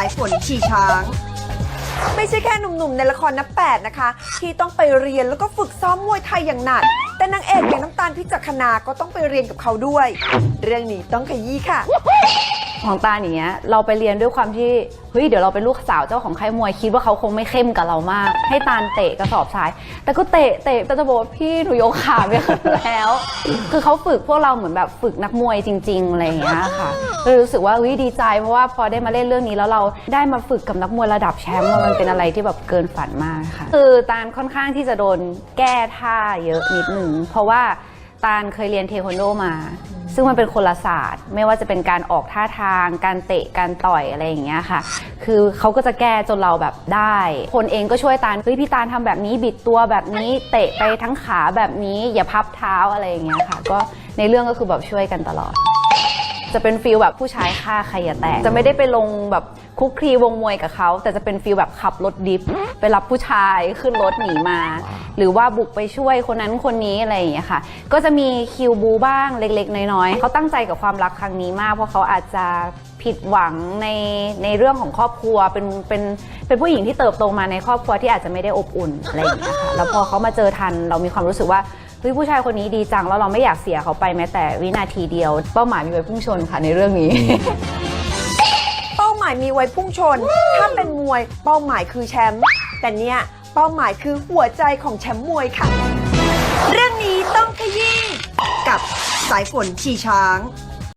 ายฝนขี่ช้าง ไม่ใช่แค่หนุ่มๆ ในละครนับแปดนะคะ ที่ต้องไปเรียนแล้วก็ฝึกซ้อมมวยไทยอย่างหนัก แต่นางเอกอย่างน้ำตาลพิจักขณาก็ต้องไปเรียนกับเขาด้วย เรื่องนี้ต้องขยี้ค่ะ ของตาอย่างเงี้ยเราไปเรียนด้วยความที่เฮ้ยเดี๋ยวเราเป็นลูกสาวเจ้าของค่ายมวยคิดว่าเขาคงไม่เข้มกับเรามาก ให้ตาลเตะกระสอบทราย แต่ก็เตะเตะแต่จะบอกว่าพี่หนูยกขาไม่ขึ้นแล้ว คือเขาฝึกพวกเราเหมือนแบบฝึกนักมวยจริงๆอะไรอย่างเงี้ยค่ะก็เลยรู้สึกว่าเฮ้ยดีใจเพราะว่าพอได้มาเล่นเรื่องนี้แล้วเราได้มาฝึกกับนักมวยระดับแชมป์มันเป็นอะไรที่แบบเกินฝันมากค่ะ คือตาลค่อนข้างที่จะโดนแก้ท่าเยอะนิดหนึ่งเพราะว่าตาลเคยเรียนเทควันโดมา ซึ่งมันเป็นคนละศาสตร์ ไม่ว่าจะเป็นการออกท่าทาง การเตะการต่อยอะไรอย่างเงี้ยค่ะ คือเขาก็จะแก้จนเราแบบได้ คนเองก็ช่วยตาลเฮ้ยพี่ตาลทำแบบนี้บิดตัวแบบนี้เตะไปทั้งขาแบบนี้อย่าพับเท้าอะไรอย่างเงี้ยค่ะ ก็ในเรื่องก็คือแบบช่วยกันตลอด จะเป็นฟิลแบบผู้ชายฆ่าใครอย่าแตกจะไม่ได้ไปลงแบบคุกคลีวงมวยกับเขา แต่จะเป็นฟิลแบบขับรถดิฟไปรับผู้ชายขึ้นรถหนีมา หรือว่าบุกไปช่วยคนนั้นคนนี้อะไรอย่างเงี้ยค่ะ ก็จะมีคิวบูบ้างเล็กๆ น้อยๆเขาตั้งใจกับความรักครั้งนี้มาก เพราะเขาอาจจะผิดหวังในในเรื่องของครอบครัวเป็นเป็นเป็นผู้หญิงที่เติบโตมาในครอบครัวที่อาจจะไม่ได้อบอุ่นอะไรอย่างเงี้ยค่ะแล้วพอเขามาเจอทันเรามีความรู้สึกว่า เฮ้ยผู้ชายคนนี้ดีจังแล้วเราไม่อยากเสียเขาไปแม้แต่วินาทีเดียว เป้าหมายมีไว้พุ่งชนค่ะในเรื่องนี้ เป้าหมายมีไว้พุ่งชน ถ้าเป็นมวยเป้าหมายคือแชมป์แต่เนี่ยเป้าหมายคือหัวใจของแชมป์มวยค่ะ เรื่องนี้ต้องขยี้กับสายฝนชีช้าง